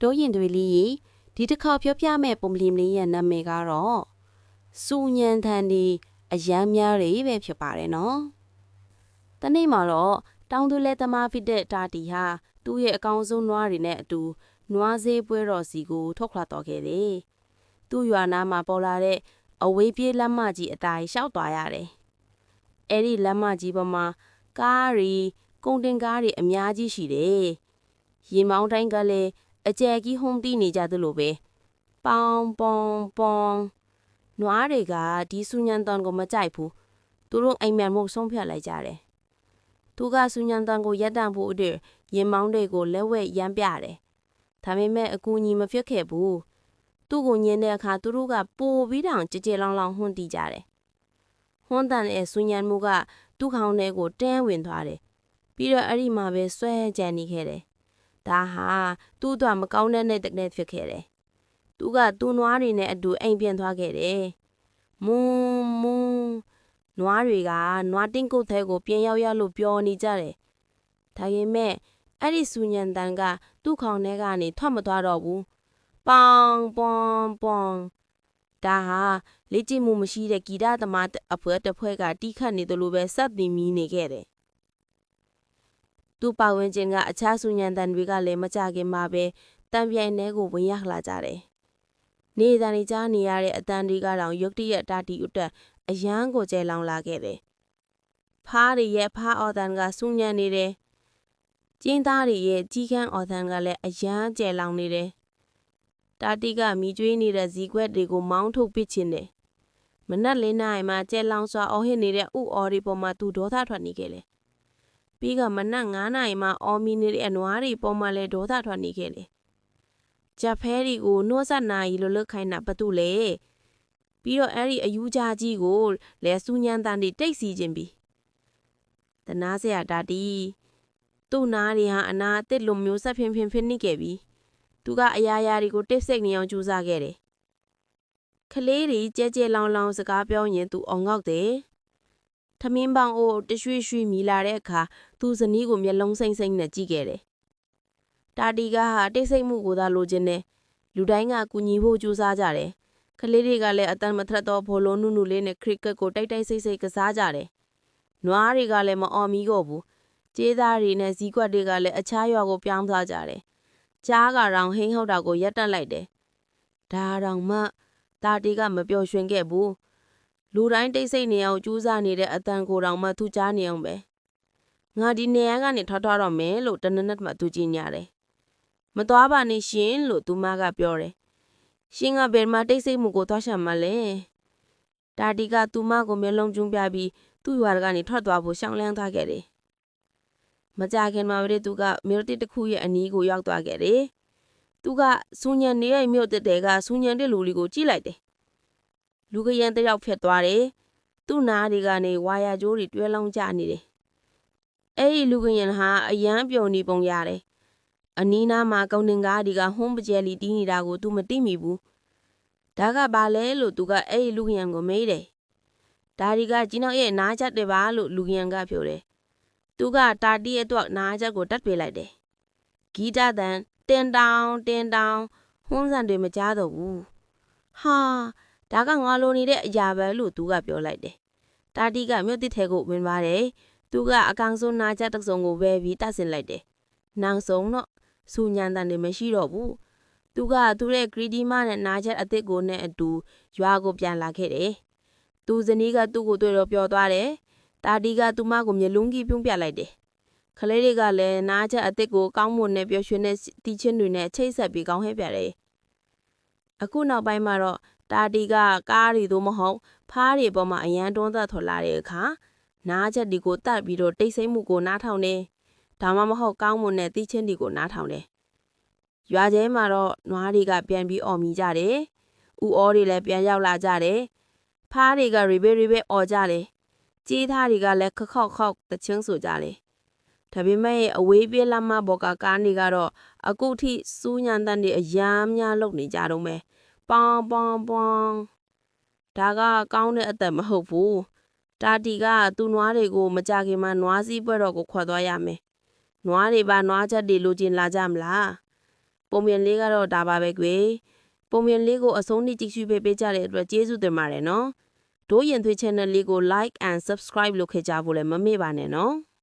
တိုးရင်တွေလီဒီတစ်ခေါက်ပြောပြမဲ့ပုံပလီမလေးရဲ့နာမည်ကတော့စူညံထန်ဒီအယမ်းများတွေပဲဖြစ်ပါတယ်နော်။တနေ့မှာတော့တောင်သူလက်သမားဖြစ်တဲ့တာတီဟာသူ့ရဲ့အကောင်ဆုံးနွားတွေနဲ့အတူနွားဈေးပွဲတော်စီကိုထွက်ခွာတော်ခဲ့တယ်။သူ့ရွာနာမှာပေါ်လာတဲ့အဝေးပြေးလမ်းမကြီးအတိုင်းရှောက်သွားရတယ်။အဲ့ဒီလမ်းမကြီးပေါ်မှာကားတွေကုန်တင်ကားတွေအများကြီးရှိတယ်။ရေမောင်းတိုင်းကလည်း အကျယ်ကြီးဟုံးတီးနေကြသလိုပဲပေါင်ပေါင်ပေါင်နွားတွေကဒီဆူညံတန်ကိုမကြိုက်ဘူးသူတို့အိမ်မက်မှုဆုံးဖြတ်လိုက်ကြတယ်သူကဆူညံတန်ကိုရက်တန့်ဖို့အတွက်ရင်မောင်းတွေကိုလက်ဝဲရမ်းပြတယ်ဒါပေမဲ့အကူအညီမဖြစ်ခဲ့ဘူးသူ့ကိုညင်တဲ့အခါသူတို့ကပိုပြီးတောင်ကြကြလောင်လောင်ဟွန်းတီးကြတယ်ဟွန်းတန်ရဲ့ဆူညံမှုကသူ့ခေါင်းထဲကိုတန်းဝင်သွားတယ်ပြီးတော့အဲ့ဒီမှာပဲဆွဲကြံနေခဲ့တယ် ဒါဟာသူ့အတွက်မကောင်းတဲ့နဲ့တကယ်ဖြစ်ခဲ့တယ်သူကသူ့နွားတွေနဲ့အတူအိမ်ပြန်သွားခဲ့တယ်မွန်းမွန်းနွားတွေကနွားတင်းကုတ်ထဲကိုပြန်ရောက်ရလို့ပြောနေကြတယ်ဒါပေမဲ့အဲ့ဒီစူညံတန်ကသူ့ခေါင်းထဲကနေထွက်မသွားတော့ဘူးပေါင်ပေါင်ပေါင်ဒါဟာလေ့ကျင့်မှုမရှိတဲ့ဂီတသမားအဖွဲတစ်ဖွဲကတီးခတ်နေတယ်လို့ပဲစက်တင်မီနေခဲ့တယ် သူ့ပတ်ဝန်းကျင်ကအခြားဆူညံတန်တွေကလည်းမကြခင်မှာပဲတံပြိုင်ထဲကိုဝင်ရောက်လာကြတယ်။နေတန်တွေကြားနေရတဲ့အတန်တွေကတော့ရုတ်တရက်တာတီဥတက်အယမ်းကိုကျဲလောင်လာခဲ့တယ်။ဖားတွေရဲ့ဖားအော်တန်ကဆူညံနေတယ်။ကျင်းသားတွေရဲ့ကြီးကန်းအော်တန်ကလည်းအယမ်းကျဲလောင်နေတယ်။တာတီကမိကျွေးနေတဲ့ဇီခွက်တွေကိုမောင်းထုတ်ပစ်ခြင်းတယ်။မနက်လင်းနိုင်မှာကျဲလောင်စွာအော်ဟစ်နေတဲ့ဥအော်ဒီပေါ်မှာသူဒေါသထွက်နေခဲ့တယ်။ ပြီးကမနက်9နာရီမှာအော်မီနေတဲ့အနွားတွေပေါ်မှာလည်းဒေါသထွက်နေခဲ့တယ်ဂျဖဲဒီကိုနှောဆက်နာရီလို့လုတ်ခိုင်းတာဘာတူလဲပြီးတော့အဲ့ဒီအယူကြကြီးကိုလဲစူးညံတန်တွေတိတ်စီခြင်းပြီတနာစရာတာတီသူ့နားတွေဟာအနာအစ်စ်လိုမျိုးဆက်ဖင်ဖင်ဖင်နေခဲ့ပြီသူကအရာရာတွေကိုတိတ်ဆိတ်နေအောင်ကြိုးစားခဲ့တယ်ကလေးတွေကြဲကြဲလောင်လောင်စကားပြောရင်သူအောင်ငေါက်တယ် ထမင်းပေါင်အိုတရွှေ့ရွှေ့မြည်လာတဲ့အခါသူဇနီးကိုမျက်လုံးစိမ့်စိမ့်နဲ့ကြည့်ခဲ့တယ်တာတီကဟာတိတ်ဆိတ်မှုကိုသာလိုချင်တယ်လူတိုင်းကကူညီဖို့ကြိုးစားကြတယ်ကလေးတွေကလည်းအတန်မထက်တော့ဘောလုံးနုနုလေးနဲ့ခရစ်ကတ်ကိုတိုက်တိုက်ဆိတ်ဆိတ်ကစားကြတယ်နွားတွေကလည်းမအောင်မီတော့ဘူးကျေးသားတွေနဲ့ဇီးကွက်တွေကလည်းအခြားရွာကိုပြောင်းသွားကြတယ်ကြားကတောင်ဟင်းဟုတ်တာကိုရက်တက်လိုက်တယ်ဒါတောင်မှတာတီကမပျော်ရွှင်ခဲ့ဘူး လူတိုင်းတိတ်ဆိတ်နေအောင်ကြိုးစားနေတဲ့အတန်ကိုတောင်မှသူကြားနေအောင်ပဲငါဒီနေရာကနေထွက်ထွက်တော့မယ်လို့တနနက်မှသူကြည်ညာတယ်မသွားပါနဲ့ရှင်လို့သူမကပြောတယ်။ရှင်ကဘယ်မှာတိတ်ဆိတ်မှုကိုသွားရှာမှလဲ။တာတီကသူမကိုမျက်လုံးကျူးပြပြီးသူ့ရွာကနေထွက်သွားဖို့ရှောင်းလန်းသွားခဲ့တယ်။မကြခင်မှာပဲသူကမြို့တစ်တစ်ခုရဲ့အနီးကိုရောက်သွားခဲ့တယ်။သူကစူညံနေတဲ့မြို့တစ်တဲကစူညံတဲ့လူလေးကိုကြည့်လိုက်တယ်။ လူကရန်တယောက်ဖြစ်သွားတယ်။သူ့နားတွေကနေဝါယာကြိုးတွေတွဲလောင်းကျနေတယ်။အဲ့ဒီလူကရန်ဟာအယမ်းပြုံနေပုံရတယ်အနီးနားမှာကုန်တင်ကားဒီကဟွန်းပကျဲလီတီးနေတာကို तू မသိမိဘူးဒါကဘာလဲလို့ तू ကအဲ့ဒီလူခရံကိုမေးတယ်ဒါဒီကကြီးနောက်ရဲ့နားချက်တယ်ပါလို့လူခရံကပြောတယ်သူကတာတီရဲ့အတွက်နားချက်ကိုတတ်ပေးလိုက်တယ်ဂီတတန်တင်တောင်တင်တောင်ဟွန်းစံတွေမကြားတော့ဘူးဟာ ဒါကငါလိုနေတဲ့အရာပဲလို့သူကပြောလိုက်တယ်တာတီကမြို့တစ်ထဲကိုဝင်ပါတယ်သူကအကောင်ဆုံးနားချက်တစ်စုံကိုဝဲပြီးတတ်ဆင်လိုက်တယ်နောက်ဆုံးတော့စူညံတန်တွေမရှိတော့ဘူးသူကသူ့ရဲ့ဂရီဒီမနဲ့နားချက်အစ်စ်ကိုနဲ့အတူရွာကိုပြန်လာခဲ့တယ်သူဇနီးကသူ့ကိုတွေ့တော့ပျော်သွားတယ်တာတီကသူမကိုမျက်လုံးကြီးပြုံးပြလိုက်တယ်ကလေးတွေကလည်းနားချက်အစ်စ်ကိုကောင်းမွန်တဲ့ပျော်ရွှင်တဲ့တီးချင်းတွေနဲ့ချိတ်ဆက်ပြီးကောင်းဟဲပြတယ်အခုနောက်ပိုင်းမှာတော့ တာတီကကားတွေသို့မဟုတ်ဖားတွေပေါ်မှာအရန်တွန်းသက်ထွက်လာတဲ့အခါနားချက်ဒီကိုတတ်ပြီးတော့တိတ်ဆိတ်မှုကိုနားထောင်နေဒါမှမဟုတ်ကောင်းမွန်တဲ့တီးချင်းတွေကိုနားထောင်တယ်။ရွာကျဲမှာတော့နွားတွေကပြန်ပြီးអော်မိကြတယ်။ဥအောတွေလည်းပြန်ရောက်လာကြတယ်။ဖားတွေကရီဘေရီဘေអော်ကြတယ်။ကြေးသားတွေကလည်းခခောက်ခောက်တချင်းဆိုကြတယ်။ဒါပေမဲ့အဝေးပြေးလမ်းမဘော်ကကားနေကတော့အခုထိစူးညံတန်တွေအယမ်းများလုံနေကြတော့မယ်။ ပေါင်ပေါင်ပေါင်ဒါကကောင်းတဲ့အသက်မဟုတ်ဘူး။တာတီကသူ့နွားတွေကိုမကြခင်မှာနွားစည်းပွဲတော်ကိုခွတ်သွားရမယ်နွားတွေပါနွားချက်တွေလိုချင်လာကြမလားပုံမြင်လေးကတော့ဒါပါပဲကွယ်ပုံမြင်လေးကိုအဆုံးထိကြည့်ရှုပေးပေးကြတဲ့အတွက်ကျေးဇူးတင်ပါတယ်နော်ဒိုးရင်သွေး channel လေးကို like and subscribe လုပ်ခဲ့ကြဖို့လည်းမမေ့ပါနဲ့နော်